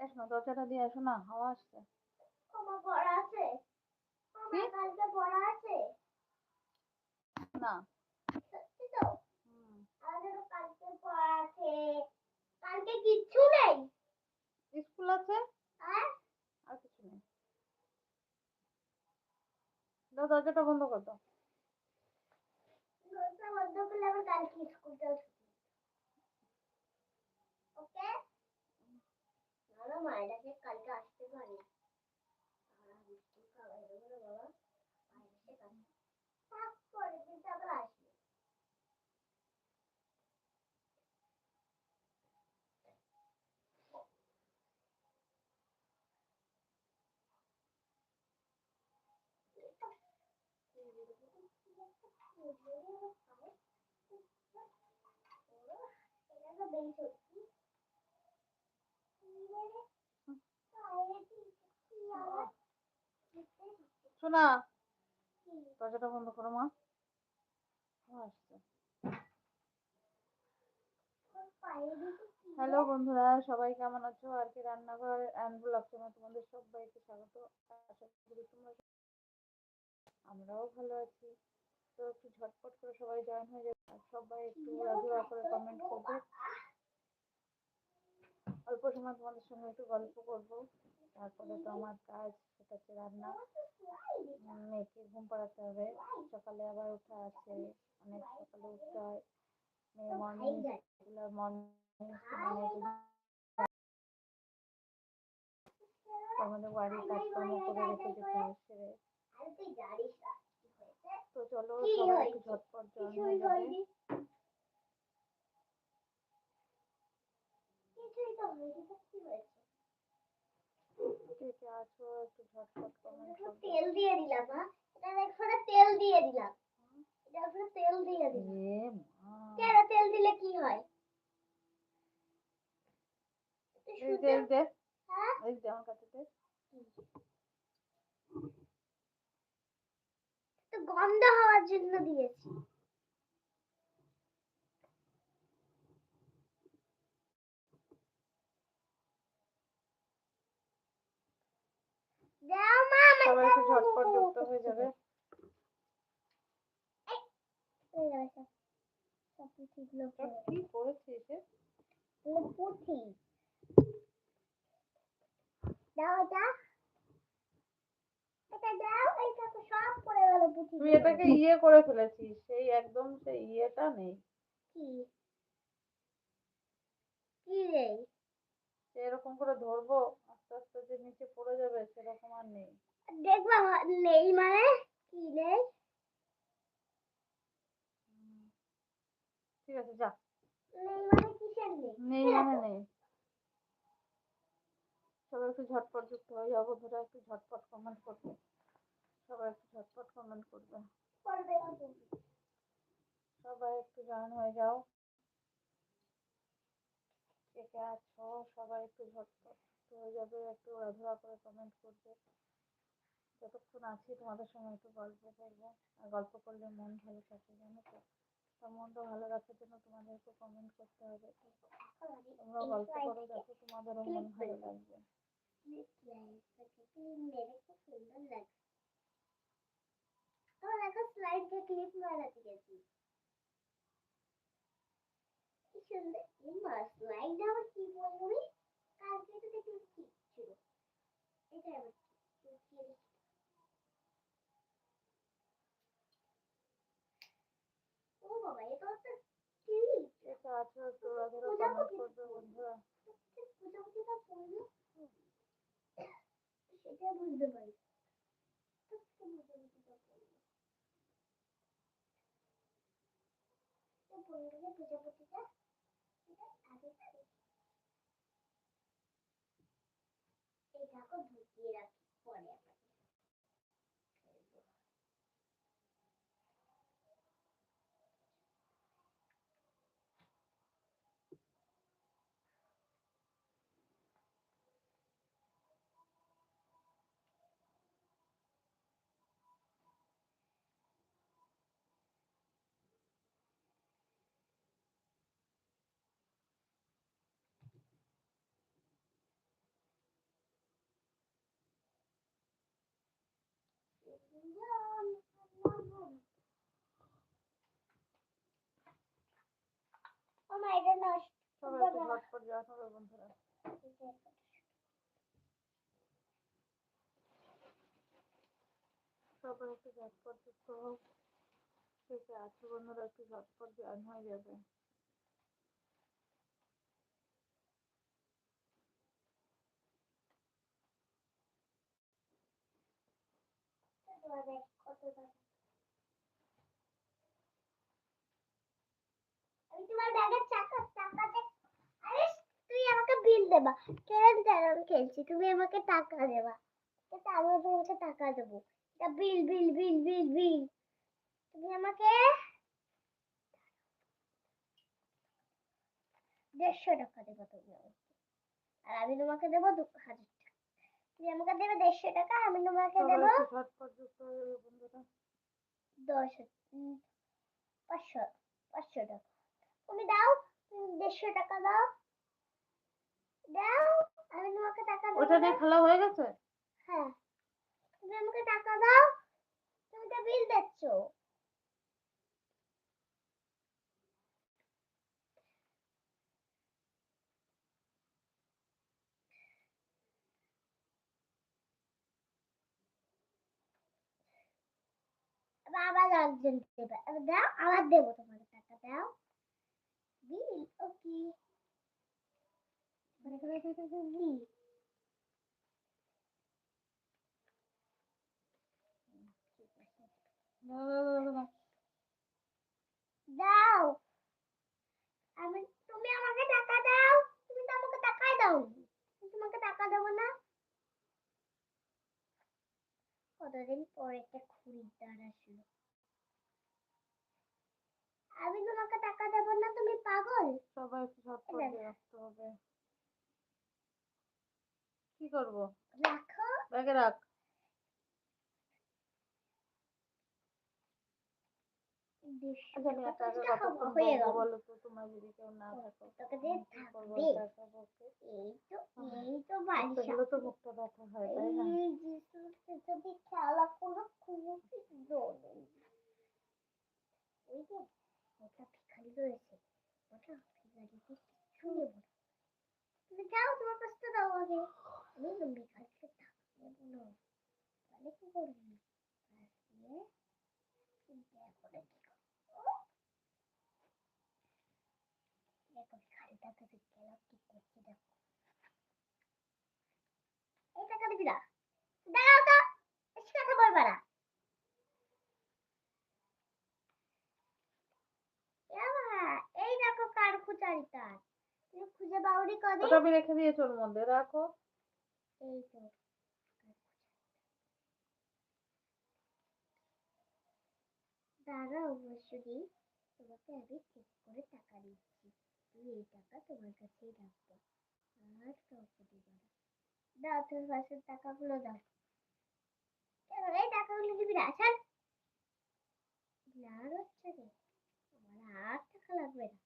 এসো না দরজাটা দিয়ে না হাওয়া আসছে। আমার পড়া আছে। আমার কালকে পড়া আছে। না। সত্যি তো? হুম। আমাদেরও কালকে পড়া আছে। কালকে কিচ্ছু নেই। স্কুল আছে? আর? কিছু নেই। দাও দরজাটা বন্ধ কর দাও। দরজা বন্ধ করলে আবার কালকে ছুটি। ওকে? নাহলে মায়েরাকে কালকে আসতে পারি স্কুল খাওয়াই দেবো রে বাবা মায়ের এসে কালকে থাক পরের দিন তো আবার আসবে শোনা? দরজাটা বন্ধ করো মা। আসছে। হ্যালো বন্ধুরা সবাই কেমন আছো? আর কি রান্নাঘর অ্যান্ড ব্লগ চ্যানেল তোমাদের সবাইকে স্বাগত। আশা করি তোমরা আমরাও ভালো আছি। তো একটু ঝটপট করে সবাই জয়েন হয়ে যাবে। সবাই একটু উড়াধুরা করে কমেন্ট করবে। অল্প সময় তোমাদের সঙ্গে একটু গল্প করব। তারপরে তো আমার কাজ। হচ্ছে রান্না। মেয়েকে ঘুম পাড়াতে হবে। সকালে আবার ওঠা আছে। অনেক সকালে উঠতে হয়। মেয়ে মর্নিং রেগুলার মর্নিং আমাদের বাড়ির কাজকর্ম করে রেখে যেতে সেরে। তো চলো সবাই হয়েছে? একটু ঝটপট জয়েন হয়ে যাবে কে কে আছো একটু ঝটপট কমেন্ট তেল দিয়ে দিলাম হ্যাঁ এটা একটু তেল দিয়ে দিলাম। এটা তেল দিয়ে দিলাম। এ মা। কেন তেল দিলে কি হয়? এই এই হ্যাঁ? এই যে আমার কাছে দে। একটু গন্ধ হওয়ার জন্য দিয়েছি দাও মা আমার সবাই একটু ঝটপট যুক্ত হয়ে যাবে। যাবে সব। সব পুঁথিগুলো তো পড়ে। কি করেছিস পুঁথি। দাও এটা। এটা দাও এটা তো সব পড়ে গেল পুঁথি। তুই এটাকে ইয়ে করে ফেলেছিস সেই একদম সেই ইয়েটা নেই। কি? কি রে? এরকম করে ধরবো আস্তে আস্তে যে নিচে পড়ে যাবে সেরকম আর নেই। দেখবা নেই মানে? কি নেই? ঠিক আছে যা। নেই মানে কিসের নেই? নেই মানে নেই। সবাই একটু ঝটপট যুক্ত হয়ে যাব ধরে একটু ঝটপট কমেন্ট করবে। সবাই একটু ঝটপট কমেন্ট করবে। সবাই একটু জয়েন হয়ে যাও। কে কে আছো? সবাই একটু ঝটপট হয়ে যাবে একটু ওড়াধুরা করে কমেন্ট করবে। যতক্ষণ আছি তোমাদের সঙ্গে একটু গল্প করব। আর গল্প করলে মন ভালো থাকে জানো তো? তো মনটা ভালো রাখার জন্য তোমাদেরকে কমেন্ট করতে হবে। তোমরা গল্প করো যাতে তোমাদেরও মন ভালো লাগবে। স্লাইড দিয়ে ক্লিপ মারাতে গেছি সুন্দর। এই মা স্লাইড আবার কি বলবি কালকে তো দেখলাম ঠিক ছিল এটা আবার কি? লুকিয়ে রেখে- ও বাবা এটা তো টিভি এই দেখো ঢুকিয়ে রাখি পরে। একটু ঝটপট যাওয়া হবে বন্ধুরা। সবাই একটু ঝটপট যুক্ত হোক কে আছে বন্ধুরা, একটু ঝটপট জয়েন হয়ে যাবে। আমি তোমার ব্যাগের চাকা চাকাতে আরে তুই আমাকে বিল দেবা। কেন ক্যারম খেলছি? তুমি আমাকে টাকা দেবা। কিন্তু আমিও তোমাকে টাকা দেবো। এটা বিল বিল বিল বিল বিল। তুমি আমাকে দেড়শো টাকা দেবো তুমি আমাকে। আর আমি তোমাকে দেবো দু হাজার টাকা। তুমি আমাকে দেবে দেড়শো টাকা আমি তোমাকে দেবো দশ পাঁচশো পাঁচশো টাকা। তুমি দাও তুমি দেড়শো টাকা দাও। দাও আমি তোমাকে টাকা দেবো ওটা দিয়ে খেলা হয়ে গেছে? হ্যাঁ। তুমি আমাকে টাকা দাও তুমি তো বিল দিচ্ছ। আবার একজন দেবে। দাও আবার দেবো তোমাকে টাকা দাও। বিল ওকে দাও। আমি তুমি আমাকে টাকা দাও। তুমি তো আমাকে টাকাই দাও। আমি তোমাকে টাকা দেবো না। কতদিন পর একটা খরিদ্দার আসলো। আমি তোমাকে টাকা দেবো না তুমি পাগল। সবাই একটু রাখতে হবে। কি করব? রাখো। ব্যাগে রাখ। আচ্ছা হয়ে খেলা রয়েছে ওটা যাও তোমার কাছটা দাও আগে। ব্যাস দিয়ে দেখো কি দেখো এই দাঁড়াও তো কথা বলবা না দেখো কার খুঁজে বাউরি করে ওটা আমি রেখে দিয়েছি ওর মধ্যে, রাখো। এই তো বসুরি তোমাকে আমি ঠিক করে টাকা দিচ্ছি। তুমি এই টাকা তোমার কাছেই রাখব। আর কাউকে না। দাও টাকাগুলো দাও। কেন এই টাকাগুলো দিবি না? ছাড়। আর হচ্ছে রে। আমার আর টাকা লাগবে না।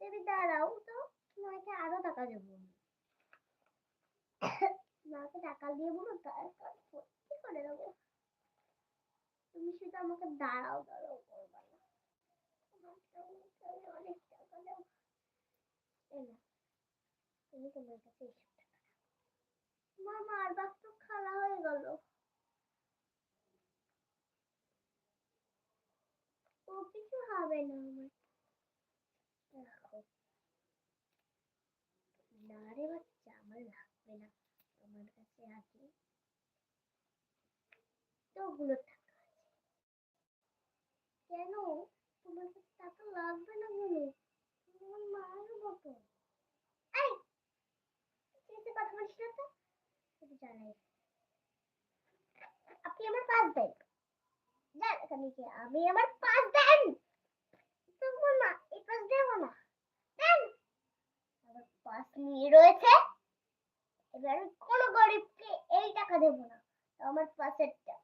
তুমি দাঁড়াও তো, তোমাকে আরও টাকা দেবো। টাকা দিয়ে বলো তারপর ভর্তি করে দেবো। তুমি শুধু আমাকে দাঁড়াও দাঁড়াও না। খালা হয়ে গেল। ও কিছু হবে না আমার। না রে আমার লাগবে না আমার কাছে আছে তোগুলো টাকা আছে। কেন? তোমার কাছে টাকা লাগবে না কেন তুমি আমার মায়ের এই! তুই কথা বলিস না তো? শুধু জানাই। আপনি আমার পাস দেন। দেন এখানে কি আমি আমার পাস দেন! এই পাস দেবো না। দেন! আমার পাস নিয়ে রয়েছে। এবার আমি কোনো গরিবকে এই টাকা দেবো না। আমার পাশেরটা।